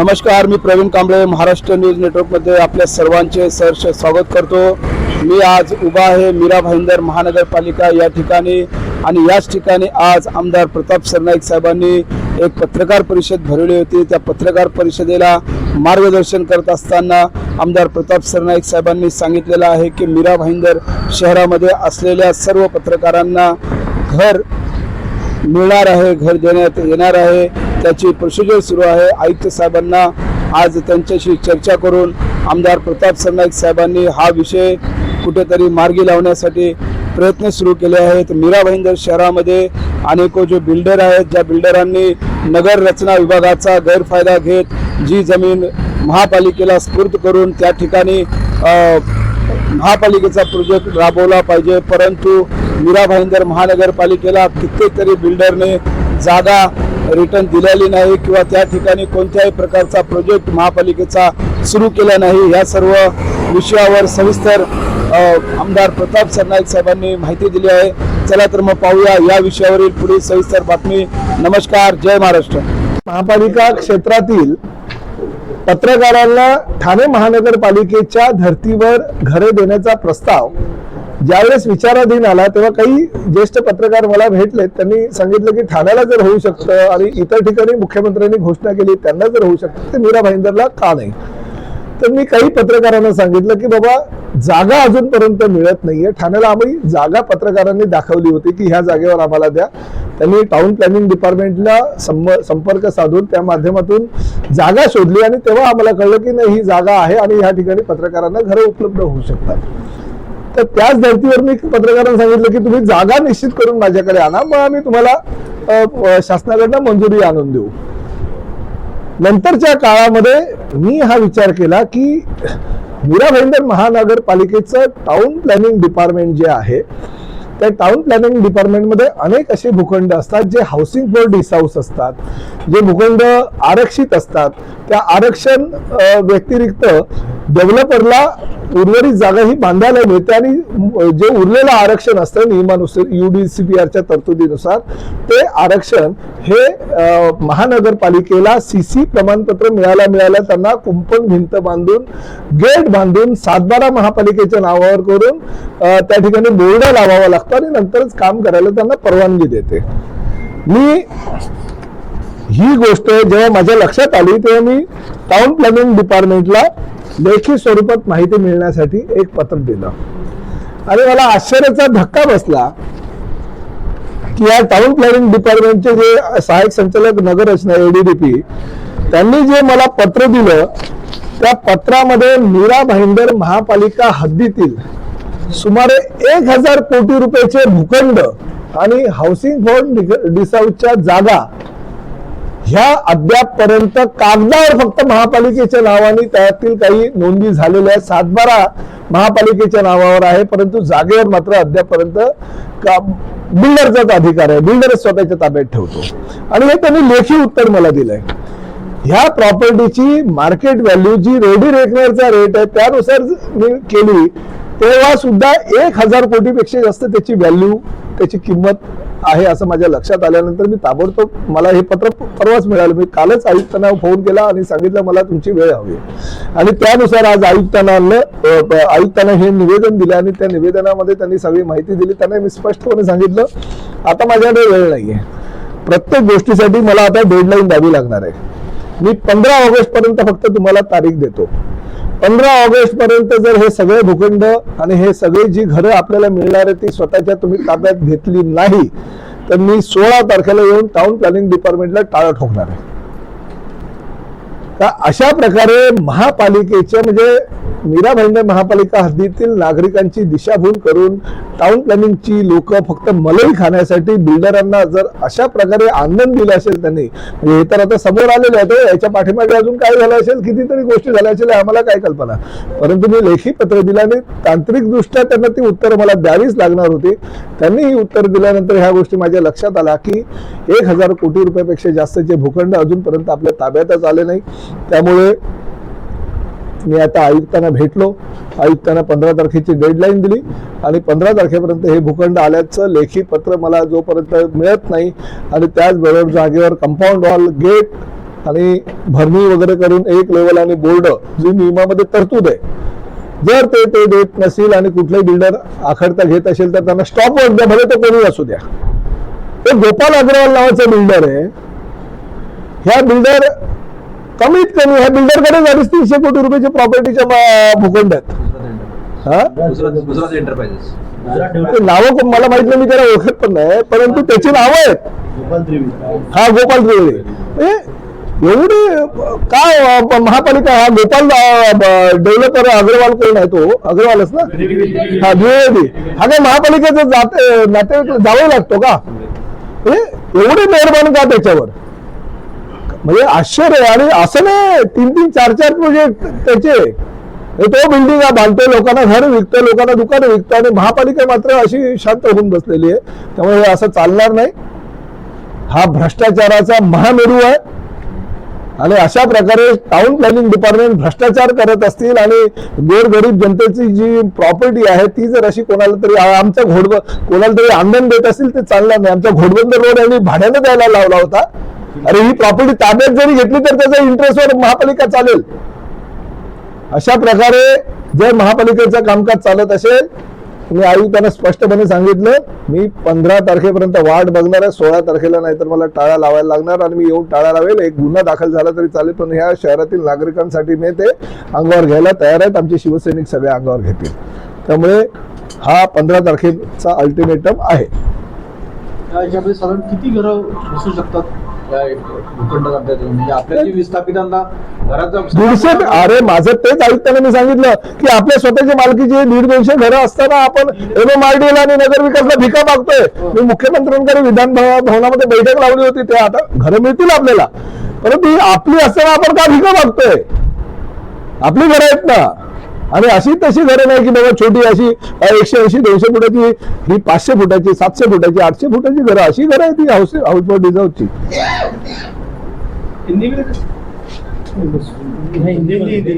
नमस्कार मी प्रवीण कांबळे महाराष्ट्र न्यूज नेटवर्कमध्ये आपल्या सर्वांचे सहर्ष स्वागत करतो. मी आज उभा आहे मीरा भाईंदर महानगरपालिका या ठिकाणी आणि याच ठिकाणी आज आमदार प्रताप सरनाईक साहेबांनी एक पत्रकार परिषद भरवली होती. त्या पत्रकार परिषदेला मार्गदर्शन करत असताना आमदार प्रताप सरनाईक साहेबांनी सांगितलेलं आहे की मीरा भाईंदर शहरामध्ये असलेल्या सर्व पत्रकारांना घर मिळणार आहे घर देण्यात येणार आहे. त्याची प्रोसिजर सुरू आहे. आयुक्त साहेबांना आज त्यांच्याशी चर्चा करून आमदार प्रताप सरनाईक साहेबांनी हा विषय कुठेतरी मार्गी लावण्यासाठी प्रयत्न सुरू केले आहेत. मीरा भाईंदर शहरामध्ये अनेको जे बिल्डर आहेत ज्या बिल्डरांनी नगर रचना विभागाचा गैरफायदा घेत जी जमीन महापालिकेला स्फूर्त करून त्या ठिकाणी महापालिकेचा प्रोजेक्ट राबवला पाहिजे. परंतु मीरा भाईंदर महानगरपालिकेला कित्येक तरी बिल्डरने जागा रिटर्न दिलेली नाही किंवा त्या ठिकाणी कोणत्याही प्रकारचा प्रोजेक्ट महापालिकेचा सुरू केला नाही या सर्व विषयावर सविस्तर आमदार प्रताप सरनाईक साहेबांनी माहिती दिली आहे. चला तर मग पाहूया या विषयावरील पुढील सविस्तर बातमी. नमस्कार जय महाराष्ट्र. महापालिका क्षेत्रातील पत्रकारांना ठाणे महानगरपालिकेच्या धर्तीवर घरे देण्याचा प्रस्ताव ज्यावेळेस विचाराधीन आला तेव्हा काही ज्येष्ठ पत्रकार मला भेटले त्यांनी सांगितलं की ठाण्याला जर होऊ शकतं आणि इतर ठिकाणी मुख्यमंत्र्यांनी घोषणा केली त्यांना जर होऊ शकतं तर मीरा भाईंदरला का नाही? तर मी काही पत्रकारांना सांगितलं की बाबा जागा अजूनपर्यंत मिळत नाहीये. ठाण्याला आम्ही जागा पत्रकारांनी दाखवली होती की ह्या जागेवर आम्हाला द्या. त्यांनी टाउन प्लॅनिंग डिपार्टमेंटला संपर्क साधून त्या माध्यमातून जागा शोधली आणि तेव्हा आम्हाला कळलं की नाही ही जागा आहे आणि ह्या ठिकाणी पत्रकारांना घरं उपलब्ध होऊ शकतात. तर त्याच धर्तीवर मी पत्रकारांना सांगितलं की तुम्ही जागा निश्चित करून माझ्याकडे आणा मग आम्ही तुम्हाला शासनाकडनं मंजुरी आणून देऊ. नंतरच्या काळामध्ये मी हा विचार केला की मीरा भाईंदर महानगरपालिकेचं टाउन प्लॅनिंग डिपार्टमेंट जे आहे त्या टाउन प्लॅनिंग डिपार्टमेंटमध्ये अनेक असे भूखंड असतात जे हाऊसिंग फॉर डिसाऊस असतात जे भूखंड आरक्षित असतात. त्या आरक्षण व्यतिरिक्त डेव्हलपरला उर्वरित जागा ही बांधायला मिळते आणि जे उरलेलं आरक्षण असतं नियमानुसार यू डी सी पी तरतुदीनुसार ते आरक्षण हे महानगरपालिकेला सी सी प्रमाणपत्र मिळायला मिळालं त्यांना कुंपण भिंत बांधून गेट बांधून सातबारा महापालिकेच्या नावावर करून त्या ठिकाणी बोर्ड लावावा लागतो आणि नंतरच काम करायला त्यांना परवानगी देते. मी ही गोष्ट जेव्हा माझ्या लक्षात आली तेव्हा मी टाउन प्लॅनिंग डिपार्टमेंटला लेखी स्वरूपात माहिती मिळण्यासाठी एक पत्र दिलं. आणि मला आश्चर्याचा धक्का बसला की या टाउन प्लॅनिंग डिपार्टमेंटचे जे सहाय्यक संचालक नगररचना एडीडीपी त्यांनी जे मला पत्र दिलं त्या पत्रामध्ये मीरा भाईंदर महापालिका हद्दीतील सुमारे एक हजार कोटी रुपयाचे भूखंड आणि हाऊसिंग फॉर डिसाऊटच्या जागा ह्या अद्यापपर्यंत कागदावर फक्त महापालिकेच्या नावाने त्यातील काही नोंदी झालेल्या आहेत. सातबारा महापालिकेच्या नावावर आहे परंतु जागेवर मात्र अद्यापपर्यंत का बिल्डरचाच अधिकार आहे बिल्डर स्वतःच्या ताब्यात ठेवतो. आणि हे त्यांनी लेखी उत्तर मला दिलंय. ह्या प्रॉपर्टीची मार्केट व्हॅल्यू जी रेडी रेकनरचा रेट आहे त्यानुसार मी केली तेव्हा सुद्धा एक हजार कोटीपेक्षा जास्त त्याची व्हॅल्यू त्याची किंमत आहे असं माझ्या लक्षात आल्यानंतर मी ताबडतोब मला हे पत्र परवाच मिळालं. मी कालच आयुक्तांना फोन केला आणि सांगितलं मला तुमची वेळ हवी आणि त्यानुसार आज आयुक्तांना आणलं. आयुक्तांना हे निवेदन दिलं आणि त्या निवेदनामध्ये त्यांनी सगळी माहिती दिली. त्यांना मी स्पष्टपणे सांगितलं आता माझ्याकडे वेळ नाहीये. प्रत्येक गोष्टीसाठी मला आता डेडलाईन द्यावी लागणार आहे. मी पंधरा ऑगस्ट पर्यंत फक्त तुम्हाला तारीख देतो. पंधरा ऑगस्ट पर्यंत जर हे सगळे भूखंड आणि हे सगळे जी घरं आपल्याला मिळणार आहे ती स्वतःच्या तुम्ही ताब्यात घेतली नाही तर मी सोळा तारखेला येऊन टाउन प्लॅनिंग डिपार्टमेंटला टाळं ठोकणार आहे. तर अशा प्रकारे महापालिकेच्या म्हणजे मीरा भाईंदर महापालिका हद्दीतील नागरिकांची दिशाभूल करून टाउन प्लॅनिंगची लोक फक्त मलई खाण्यासाठी बिल्डरांना जर अशा प्रकारे आनंद दिला असेल त्यांनी म्हणजे हे तर आता समोर आलेले आहे हो, याच्या पाठीमागे अजून काय झालं असेल कितीतरी गोष्टी झाल्या असेल आम्हाला काय कल्पना? परंतु मी लेखी पत्र दिलं आणि तांत्रिकदृष्ट्या त्यांना ती उत्तर मला द्यावीच लागणार होती. त्यांनी ही उत्तर दिल्यानंतर ह्या गोष्टी माझ्या लक्षात आल्या की एक हजार कोटी रुपयापेक्षा जास्तचे भूखंड अजूनपर्यंत आपल्या ताब्यातच आले नाही. त्यामुळे मी आता आयुक्तांना भेटलो. आयुक्तांना पंधरा तारखेची डेडलाईन दिली आणि पंधरा तारखेपर्यंत हे भूखंड आल्याचं लेखी पत्र मला जोपर्यंत मिळत नाही आणि त्याचबरोबर जागेवर कंपाऊंड वॉल गेट आणि भरणी वगैरे करून एक लेवल आणि बोर्ड जी नियमामध्ये तरतूद आहे. जर ते ते देत नसेल आणि कुठलाही बिल्डर आखडता घेत असेल तर त्यांना स्टॉप वर्क द्या भले ते कोणी असू द्या. ते गोपाल अग्रवाल नावाचा बिल्डर आहे. ह्या बिल्डर कमीत कमी ह्या बिल्डरकडे अडीच तीनशे कोटी रुपयाची प्रॉपर्टीच्या भूखंड आहेत. हा? नावं मला माहीत नाही मी त्याला ओळखत पण नाही परंतु त्याची नावं आहेत. हा गोपाल त्रिवेदी. ए, एवढे काय महापालिका हा गोपाल डेव्हलपर अग्रवाल कोण आहे तो? अग्रवालच ना? हा द्विवेदी हा काय महापालिकेचं जाते नाते जावं लागतो का? ए, एवढे मेहरबान का त्याच्यावर? म्हणजे आश्चर्य आणि असं नाही. तीन तीन चार चार प्रोजेक्ट त्याचे तो बिल्डिंग बांधतोय लोकांना घर विकतो लोकांना दुकानं विकतो आणि महापालिका मात्र अशी शांत होऊन बसलेली आहे. त्यामुळे हे असं चालणार नाही. हा भ्रष्टाचाराचा महामेरू आहे. आणि अशा प्रकारे टाउन प्लॅनिंग डिपार्टमेंट भ्रष्टाचार करत असतील आणि गोरगरीब जनतेची जी प्रॉपर्टी आहे ती जर अशी कोणाला तरी आमचा घोडब कोणाला तरी आंदोलन देत असतील ते चालणार नाही. आमचा घोडबंदर रोड यांनी भाड्यानं द्यायला लावला होता. अरे ही प्रॉपर्टी ताब्यात जरी घेतली तर त्याचा इंटरेस्टवर महापालिका चालेल. अशा प्रकारे जर महापालिकेचं कामकाज चालत असेल मी आयुक्तांना स्पष्टपणे सांगितलं मी पंधरा तारखेपर्यंत वाट बघणार आहे सोळा तारखेला नाहीतर मला टाळा लावायला लागणार आणि मी येऊन टाळा लावेल. एक गुन्हा दाखल झाला तरी चालेल पण ह्या शहरातील नागरिकांसाठी मी ते अंगावर घ्यायला तयार आहेत आमचे शिवसैनिक सगळे अंगावर घेतील. त्यामुळे हा पंधरा तारखेचा अल्टिमेटम आहे. साधारण किती घरं बसू शकतात? म्हणजे दीडशे अरे माझं तेच आयुक्तांना मी सांगितलं की आपल्या स्वतःच्या मालकीची दीड दोनशे घरं असताना आपण एमएमआरडीएल आणि नगर विकासला भिका मागतोय. मी मुख्यमंत्र्यांकडे विधान भव- भवनामध्ये बैठक लावली होती ते आता घरं मिळतील आपल्याला. परंतु आपली असताना आपण का भिका मागतोय? आपली घरं आहेत ना. आणि अशी तशी घरं नाही की बाबा छोटी अशी एकशे ऐंशी दोनशे फुटाची ही पाचशे फुटाची सातशे फुटाची आठशे फुटाची घरं अशी घरं आहे ती हाऊस हाऊस बोट हिंदी में